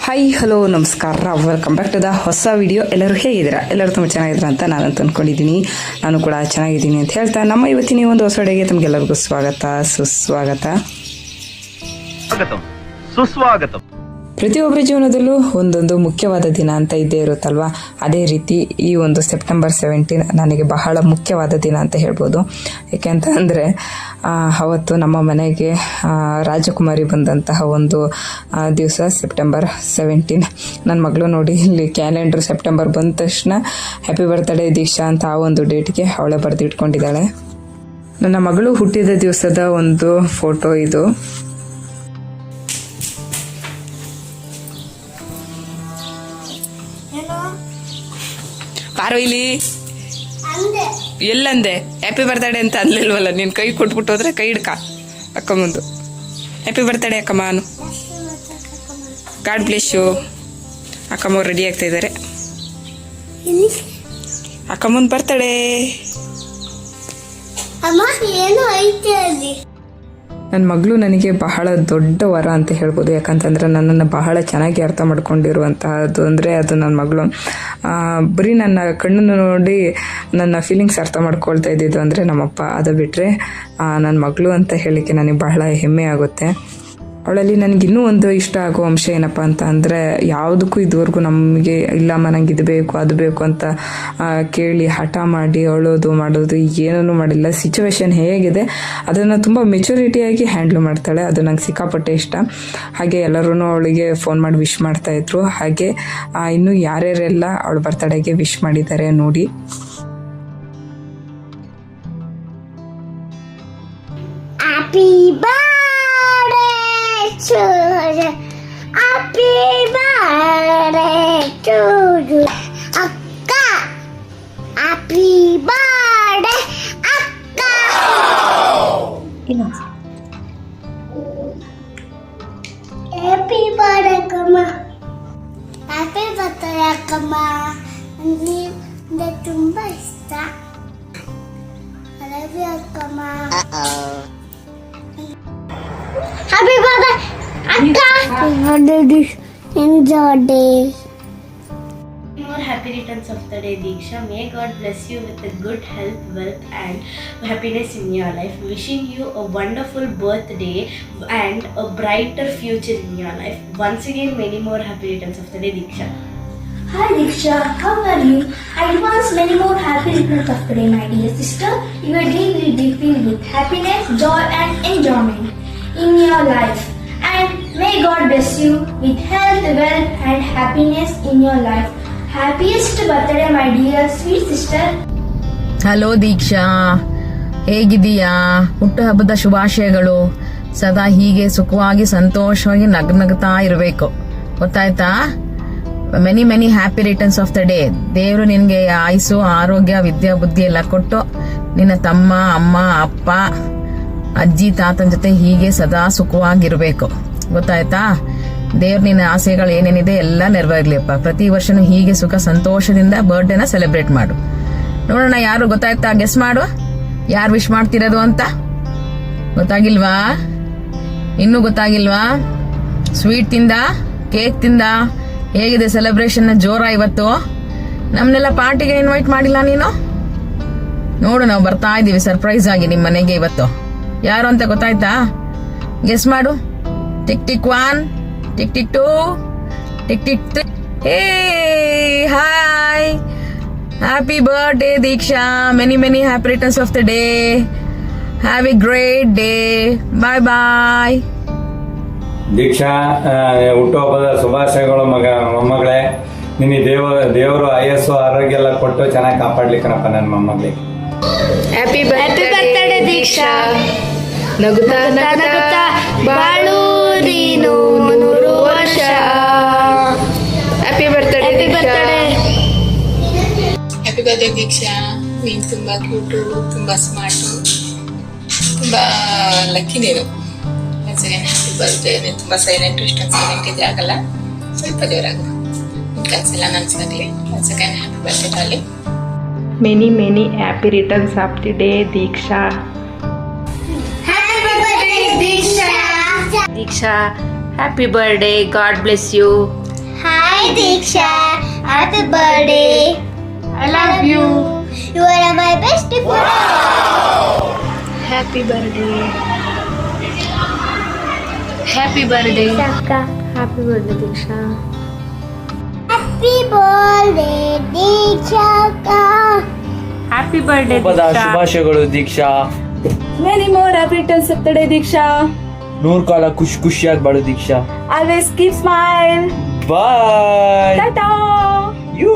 Hi hello ನಮಸ್ಕಾರ. Welcome back to the ಹೊಸ video ಎಲ್ಲರೂ ಹೇಗಿದ್ದೀರಾ? ಎಲ್ಲರೂ ತುಂಬ ಚೆನ್ನಾಗಿದ್ದೀರಾ ಅಂತ ನಾನು ಅಂತ ಅಂದ್ಕೊಂಡಿದ್ದೀನಿ ನಾನು ಕೂಡ ಚೆನ್ನಾಗಿದ್ದೀನಿ ಅಂತ ಹೇಳ್ತಾ, ನಮ್ಮ ಇವತ್ತಿನ ಒಂದು ಹೊಸ ಅಡುಗೆ ತಮಗೆಲ್ಲರಿಗೂ ಸ್ವಾಗತ, ಸುಸ್ವಾಗತ. ಸುಸ್ವಾಗತಂ. ಪ್ರತಿಯೊಬ್ಬರ ಜೀವನದಲ್ಲೂ ಒಂದೊಂದು ಮುಖ್ಯವಾದ ದಿನ ಅಂತ ಇದ್ದೇ ಇರುತ್ತಲ್ವಾ? ಅದೇ ರೀತಿ ಈ ಒಂದು ಸೆಪ್ಟೆಂಬರ್ ಸೆವೆಂಟೀನ್ ನನಗೆ ಬಹಳ ಮುಖ್ಯವಾದ ದಿನ ಅಂತ ಹೇಳ್ಬೋದು. ಯಾಕೆಂತ ಅಂದರೆ ಅವತ್ತು ನಮ್ಮ ಮನೆಗೆ ರಾಜಕುಮಾರಿ ಬಂದಂತಹ ಒಂದು ದಿವಸ ಸೆಪ್ಟೆಂಬರ್ ಸೆವೆಂಟೀನ್ ನನ್ನ ಮಗಳು ನೋಡಿ ಇಲ್ಲಿ ಕ್ಯಾಲೆಂಡರ್ ಸೆಪ್ಟೆಂಬರ್ ಬಂದ ತಕ್ಷಣ ಹ್ಯಾಪಿ ಬರ್ತ್ಡೇ ದೀಕ್ಷಾ ಅಂತ ಆ ಒಂದು ಡೇಟ್ಗೆ ಅವಳೆ ಬರೆದಿಟ್ಕೊಂಡಿದ್ದಾಳೆ. ನನ್ನ ಮಗಳು ಹುಟ್ಟಿದ ದಿವಸದ ಒಂದು ಫೋಟೋ ಇದು. ಪಾರೋ ಇಲ್ಲಿ? ಎಲ್ಲಂದೆ. ಹ್ಯಾಪಿ ಬರ್ತ್ಡೇ ಅಂತ ಅನ್ಲಿಲ್ವಲ್ಲ ನೀನು ಕೈ ಕೊಟ್ಬಿಟ್ಟು ಹೋದ್ರೆ ಕೈ ಹಿಡ್ಕ. ಅಕ್ಕ ಮುಂದು. ಹ್ಯಾಪಿ ಬರ್ತ್ಡೇ ಅಕ್ಕಮ್ಮ ಅನು ಗಾಡ್ ಬ್ಲೆಸ್ ಯು ಅಕ್ಕಮ್ಮ ರೆಡಿ ಆಗ್ತಾ ಇದ್ದಾರೆ ಅಕ್ಕ ಮುಂದೆ ನನ್ನ ಮಗಳು ನನಗೆ ಬಹಳ ದೊಡ್ಡ ವರ ಅಂತ ಹೇಳ್ಬೋದು. ಯಾಕಂತಂದರೆ ನನ್ನನ್ನು ಬಹಳ ಚೆನ್ನಾಗಿ ಅರ್ಥ ಮಾಡ್ಕೊಂಡಿರುವಂತಹದ್ದು ಅಂದರೆ ಅದು ನನ್ನ ಮಗಳು. ಬರೀ ನನ್ನ ಕಣ್ಣನ್ನು ನೋಡಿ ನನ್ನ ಫೀಲಿಂಗ್ಸ್ ಅರ್ಥ ಮಾಡ್ಕೊಳ್ತಾ ಇದ್ದಿದ್ದು ಅಂದರೆ ನಮ್ಮಪ್ಪ. ಅದು ಬಿಟ್ಟರೆ ನನ್ನ ಮಗಳು ಅಂತ ಹೇಳಲಿಕ್ಕೆ ನನಗೆ ಬಹಳ ಹೆಮ್ಮೆ ಆಗುತ್ತೆ. ಅವಳಲ್ಲಿ ನನಗೆ ಇನ್ನೂ ಒಂದು ಇಷ್ಟ ಆಗೋ ಅಂಶ ಏನಪ್ಪ ಅಂತ ಅಂದರೆ, ಯಾವುದಕ್ಕೂ ಇದುವರೆಗೂ ನಮಗೆ, ಇಲ್ಲಮ್ಮ, ನಂಗೆ ಇದು ಬೇಕು, ಅದು ಬೇಕು ಅಂತ ಕೇಳಿ ಹಠ ಮಾಡಿ ಅಳೋದು ಮಾಡೋದು ಏನೂ ಮಾಡಿಲ್ಲ. ಸಿಚುವೇಶನ್ ಹೇಗಿದೆ, ಅದನ್ನು ತುಂಬ ಮೆಚುರಿಟಿಯಾಗಿ ಹ್ಯಾಂಡ್ಲ್ ಮಾಡ್ತಾಳೆ. ಅದು ನಂಗೆ ಸಿಕ್ಕಾಪಟ್ಟೆ ಇಷ್ಟ. ಹಾಗೆ ಎಲ್ಲರೂ ಅವಳಿಗೆ ಫೋನ್ ಮಾಡಿ ವಿಶ್ ಮಾಡ್ತಾಯಿದ್ರು ಹಾಗೆ ಇನ್ನೂ ಯಾರ್ಯಾರೆಲ್ಲ ಅವಳ ಬರ್ತಡೆಗೆ ವಿಶ್ ಮಾಡಿದ್ದಾರೆ ನೋಡಿ. Happy to happy birthday to ಅಕ್ಕ ಹ್ಯಾಪಿ ಬರ್ಡೇ ಅಕ್ಕ ಹ್ಯಾಪಿ ಬರ್ಡೇ ಅಕ್ಕಮ್ಮ ಹ್ಯಾಪಿ ಬರ್ಡೇ ಅಕ್ಕಮ್ಮ ನನಗೆ ತುಂಬ ಇಷ್ಟ I love you, ಅಕ್ಕಮ್ಮ Happy birthday, Akka! Enjoy day. more happy returns of the day, Diksha. May God bless you with a good health, wealth, and happiness in your life. Wishing you a wonderful birthday and a brighter future in your life. Once again, many more happy returns of the day, Diksha. Hi Diksha, how are you? I advance many more happy returns of the day, my dear sister. Your day will be filled with happiness, joy, and enjoyment in your life. And may God bless you with health, wealth, and happiness in your life. Happiest birthday, my dear sweet sister. Hello Deeksha ಹೇಗಿದೀಯಾ ಹುಟ್ಟುಹಬ್ಬದ ಶುಭಾಶಯಗಳು ಸದಾ ಹೀಗೆ ಸುಖವಾಗಿ ಸಂತೋಷವಾಗಿ ನಗ್ನಗ್ತಾ ಇರಬೇಕು ಗೊತ್ತಾಯ್ತಾ many many happy returns of the day ದೇವರು ನಿನಗೆ ಆಯುಸು ಆರೋಗ್ಯ ವಿದ್ಯಾ ಬುದ್ಧಿ ಎಲ್ಲ ಕೊಟ್ಟು ನಿನ್ನ ತಮ್ಮ ಅಮ್ಮ ಅಪ್ಪ ಅಜ್ಜಿ ತಾತನ ಜೊತೆ ಹೀಗೆ ಸದಾ ಸುಖವಾಗಿರ್ಬೇಕು. ಗೊತ್ತಾಯ್ತಾ? ದೇವ್ರ ನಿನ್ನ ಆಸೆಗಳು ಏನೇನಿದೆ ಎಲ್ಲ ನೆರವೇರ್ಲಿಪ್ಪ ಪ್ರತಿ ವರ್ಷನೂ ಹೀಗೆ ಸುಖ ಸಂತೋಷದಿಂದ ಬರ್ಡೇನ ಸೆಲೆಬ್ರೇಟ್ ಮಾಡು. ನೋಡೋಣ ಯಾರು ಗೊತ್ತಾಯ್ತಾ ಗೆಸ್ ಮಾಡು ಯಾರು ವಿಶ್ ಮಾಡ್ತಿರೋದು ಅಂತ? ಗೊತ್ತಾಗಿಲ್ವಾ? ಇನ್ನೂ ಗೊತ್ತಾಗಿಲ್ವಾ? ಸ್ವೀಟ್ ತಿಂದ ಕೇಕ್ ತಿಂದ, ಹೇಗಿದೆ ಸೆಲೆಬ್ರೇಷನ್ ಜೋರ ಇವತ್ತು? ನಮ್ನೆಲ್ಲ ಪಾರ್ಟಿಗೆ ಇನ್ವೈಟ್ ಮಾಡಿಲ್ಲ ನೀನು? ನೋಡು, ನಾವು ಬರ್ತಾ ಇದ್ದೀವಿ ಸರ್ಪ್ರೈಸ್ ಆಗಿ ನಿಮ್ಮ ಮನೆಗೆ ಇವತ್ತು. ಯಾರು ಅಂತ ಗೊತ್ತಾಯ್ತಾ? ಗೆಸ್ ಮಾಡು. Tick tick one tick tick two tick tick three hey hi happy birthday Diksha many many happy returns of the day have a great day bye bye Diksha ಹುಟ್ಟುಹಬ್ಬದ ಶುಭಾಶಯಗಳು ಮಗ ಮೊಮ್ಮಗಳೇ. ನಿನ್ನ ದೇವ ದೇವರು ಆಯಸ್ಸು ಆರೋಗ್ಯ ಎಲ್ಲ ಕೊಟ್ಟು ಚೆನ್ನಾಗಿ ಕಾಪಾಡ್ಲಿಕ್ಕನಪ್ಪ ನನ್ನ ಮೊಮ್ಮಗಳಿಗೆ. Happy birthday Diksha Diksha. ನಗುತ್ತಾ ನಗುತ್ತಾ ಬಾಳು ನೀನು ನೂರು ವರ್ಷ. Happy birthday happy birthday happy birthday Diksha. ನೀನು ತುಂಬ ಕ್ಯೂಟು ತುಂಬ ಸ್ಮಾರ್ಟು ತುಂಬ ಲಕ್ಕಿ ನೀನು. ಹ್ಯಾಪಿ ಬರ್ತ್ಡೇ ನೀನು ತುಂಬ ಸೈಲೆಂಟ್ ಇಷ್ಟೊಂದು ಸೈಲೆಂಟ್ ಇದ್ರೆ ಆಗಲ್ಲ. ಸ್ವಲ್ಪ ಜೋರಾಗು ನಿನ್ನ ಕನಸೆಲ್ಲ ನನಸಾಗಲಿ ಅಗೇನ್ ಹ್ಯಾಪಿ ಬರ್ತ್ಡೇ ಅಲ್ಲಿ many many happy returns of the day Diksha. Happy birthday, Diksha. Diksha happy birthday God bless you Hi Diksha, happy birthday. I love you You are my best friend. Happy birthday happy birthday happy birthday Diksha Happy birthday Diksha. Happy birthday ಹಬ್ಬದ ಶುಭಾಶಯಗಳು Diksha many more happy returns of the day Diksha ನೂರ್ ಕಾಲ ಖುಷಿ ಖುಷಿಯಾಗಿ ಬಾಳು Diksha. Always keep smile bye tata you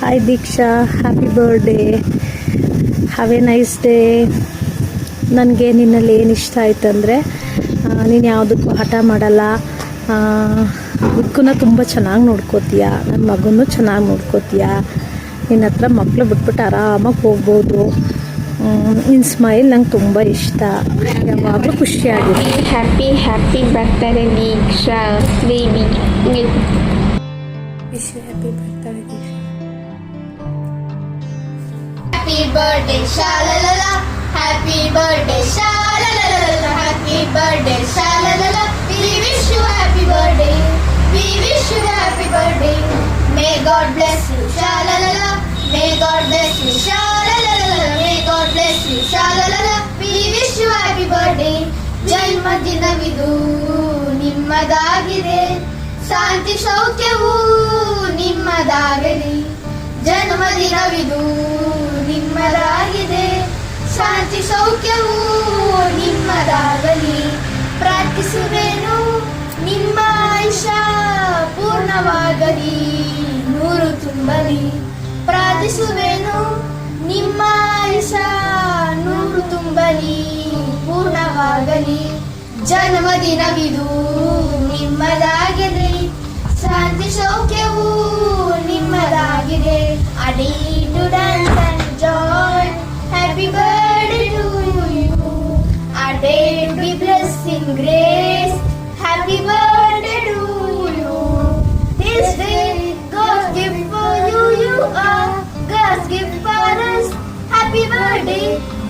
hi Diksha. Happy birthday have a nice day ನನಗೆ ನಿನ್ನಲ್ಲಿ ಏನು ಇಷ್ಟ ಆಯ್ತು ಅಂದರೆ ನೀನು ಯಾವುದಕ್ಕೂ ಹಠ ಮಾಡಲ್ಲ. ಬುಕ್ಕನ್ನ ತುಂಬ ಚೆನ್ನಾಗಿ ನೋಡ್ಕೋತೀಯ? ನನ್ನ ಮಗನೂ ಚೆನ್ನಾಗಿ ನೋಡ್ಕೋತೀಯ? ನಿನ್ನ ಹತ್ರ ಮಕ್ಕಳು ಬಿಟ್ಬಿಟ್ಟು ಆರಾಮಾಗಿ ಹೋಗ್ಬೋದು. ನಿನ್ನ ಸ್ಮೈಲ್ ನಂಗೆ ತುಂಬ ಇಷ್ಟ ಯಾವಾಗಲೂ ಖುಷಿಯಾಗಿದೆ Happy, happy birthday Diksha, baby. Happy birthday, shalalala. Happy birthday, shalalala. Happy birthday, shalalala. We wish you happy birthday. We wish you happy birthday. May God bless you, shalalala. you happy ಜನ್ಮದಿನವಿದು ನಿಮ್ಮದಾಗಿದೆ. ಶಾಂತಿ ಸೌಖ್ಯವು ನಿಮ್ಮದಾಗಲಿ. ಜನ್ಮದಿನವಿದು ನಿಮ್ಮದಾಗಿದೆ. ಶಾಂತಿ ಸೌಖ್ಯವು ನಿಮ್ಮದಾಗಲಿ. ಪ್ರಾರ್ಥಿಸುವೆನು, ನಿಮ್ಮ ಆಯುಷ ಪೂರ್ಣವಾಗಲಿ. ನೂರು ತುಂಬಲಿ. ಪ್ರಾರ್ಥಿಸುವೆನು ಜನ್ಮದಿನವಿದು ನಿಮ್ಮದಾಗಿದೆ ಶಾಂತಿ ಸೌಖ್ಯವು ನಿಮ್ಮದಾಗಿದೆ a day to joy happy birthday to you a day to be grace happy birthday to you this day God gift for you you are God gift for us. Happy birthday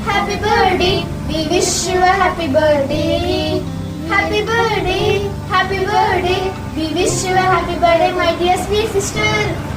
happy birthday. We wish you a happy birthday. Happy birthday, happy birthday. We wish you a happy birthday, my dear sweet sister.